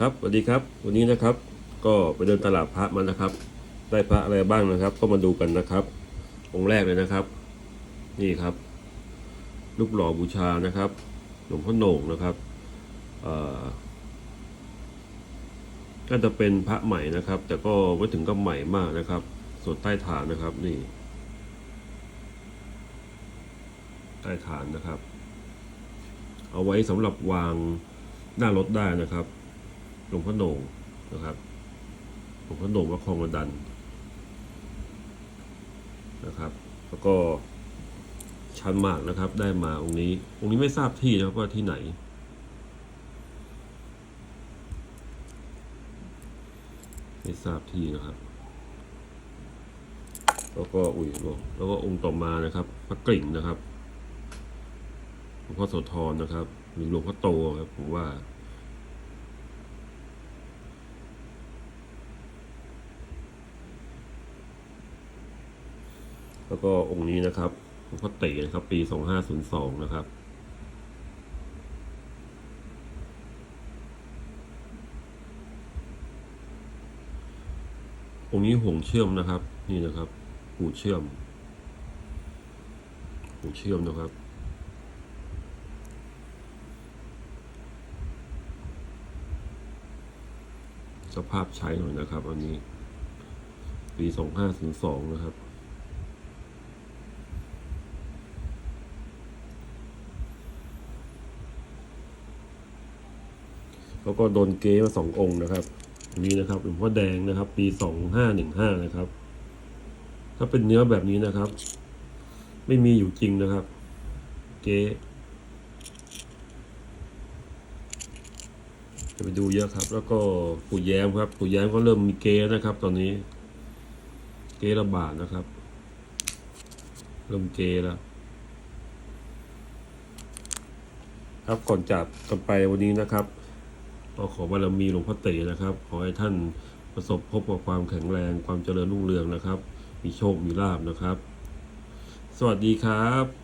ครับสวัสดีครับ วันนี้นะครับ ก็ไปเดินตลาดพระมานะครับ ได้พระอะไรบ้างนะครับ ก็มาดูกันนะครับ องค์แรกเลยนะครับ นี่ครับรูปหล่อบูชานะครับหลวงพ่อโหน่งนะครับเอ่อก็จะเป็นพระใหม่นะครับ แต่ก็ไม่ถึงกับใหม่มากนะครับส่วนใต้ฐานนะครับนี่ ใต้ฐานนะครับ เอาไว้สำหรับวางหน้ารถได้นะครับ หลวงพ่อโหน่งนะครับหลวงพ่อโหน่งวัดคลองระดันนะครับ แล้วก็ชันมากนะครับ ได้มาองค์นี้ องค์นี้ไม่ทราบที่นะครับว่าที่ไหน ไม่ทราบที่นะครับ แล้วก็อุ้ยแล้วก็องค์ต่อมานะครับพระกริ่งนะครับหลวงพ่อโสธรนะครับ หรือหลวงพ่อโตครับผมว่า แล้วก็องค์นี้นะครับหลวงพ่อเต๋นะครับ ปี2502นะครับ องค์นี้ห่วงเชื่อมนะครับ นี่นะครับหูเชื่อมหูเชื่อมนะครับสภาพใช้หน่อยนะครับ อันนี้ ปี2502นะครับ แล้วก็โดนเก๊มาสององค์นะครับนี้นะครับหลวงพ่อแดงนะครับ ปีสองห้าหนึ่งห้านะครับ ถ้าเป็นเนื้อแบบนี้นะครับ ไม่มีอยู่จริงนะครับ เก๊จะไปดูเยอะครับ แล้วก็ปู่แย้มครับปู่แย้มก็เริ่มมีเก๊นะครับ ตอนนี้ เก๊ระบาดนะครับ เริ่มเก๊แล้วครับก่อนจากกันไปวันนี้นะครับ ก็ขอบารมีหลวงพ่อเต๋นะครับ ขอให้ท่านประสบพบกับความแข็งแรงความเจริญรุ่งเรืองนะครับ มีโชคมีลาบนะครับ สวัสดีครับ